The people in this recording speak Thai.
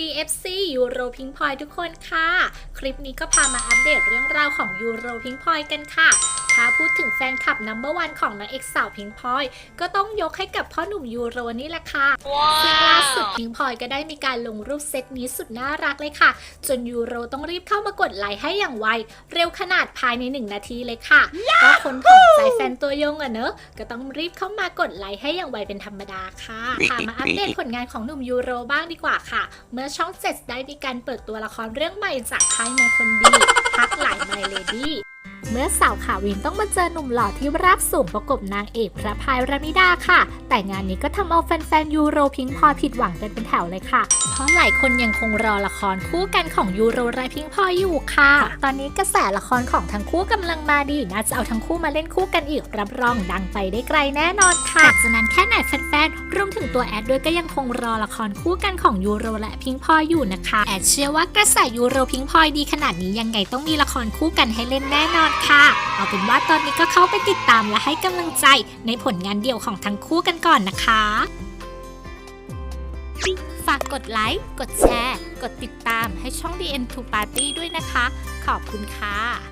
ดี FC ยูโรพิงพอยทุกคนค่ะ คลิปนี้ก็พามาอัปเดตเรื่องราวของยูโรพิงพอยกันค่ะถ้าพูดถึงแฟนคลับนัมเบอร์วันของนางเอกสาวพิงพอย ก็ต้องยกให้กับพ่อหนุ่มยูโรนี่แหละค่ะซึ่งล่าสุดพิงพลอยก็ได้มีการลงรูปเซตนี้สุดน่ารักเลยค่ะ จนยูโรต้องรีบเข้ามากดไลค์ให้อย่างไว เร็วขนาดภายในหนึ่งนาทีเลยค่ะ ก็คนของใจแฟนตัวยงอะเนอะก็ต้องรีบเข้ามากดไลค์ให้อย่างไวเป็นธรรมดาค่ะค่ะมาอัปเดตผลงานของหนุ่มยูโรบ้างดีกว่าค่ะ เมื่อช่องเจ็ดได้มีการเปิดตัวละครเรื่องใหม่จากค่ายมงคลดีพักหลายไมเลดี้ เมื่อสาวขาวินต้องมาเจอหนุ่มหล่อที่ราบสูงประกบนางเอกพระพายรมิดาค่ะ แต่งานนี้ก็ทำเอาแฟนๆยูโรพิงพอยผิดหวังกันเป็นแถวเลยค่ะ เพราะหลายคนยังคงรอละครคู่กันของยูโรและพิงพอยอยู่ค่ะ ตอนนี้กระแสละครของทั้งคู่กำลังมาดีน่าจะเอาทั้งคู่มาเล่นคู่กันอีกรับรองดังไปได้ไกลแน่นอนค่ะจากนั้นแค่ไหนแฟนๆรวมถึงตัวแอดด้วยก็ยังคงรอละครคู่กันของยูโรและพิงพอยอยู่นะคะแอดเชื่อว่ากระแสยูโรพิงพอยดีขนาดนี้ยังไงต้องมีละครคู่กันให้เล่นแน่นอนค่ะ เอาเป็นว่าตอนนี้ก็เข้าไปติดตามและให้กำลังใจในผลงานเดี่ยวของทั้งคู่กันก่อนนะคะ ฝากกดไลค์ กดแชร์ กดติดตามให้ช่อง DN2 Party ด้วยนะคะ ขอบคุณค่ะ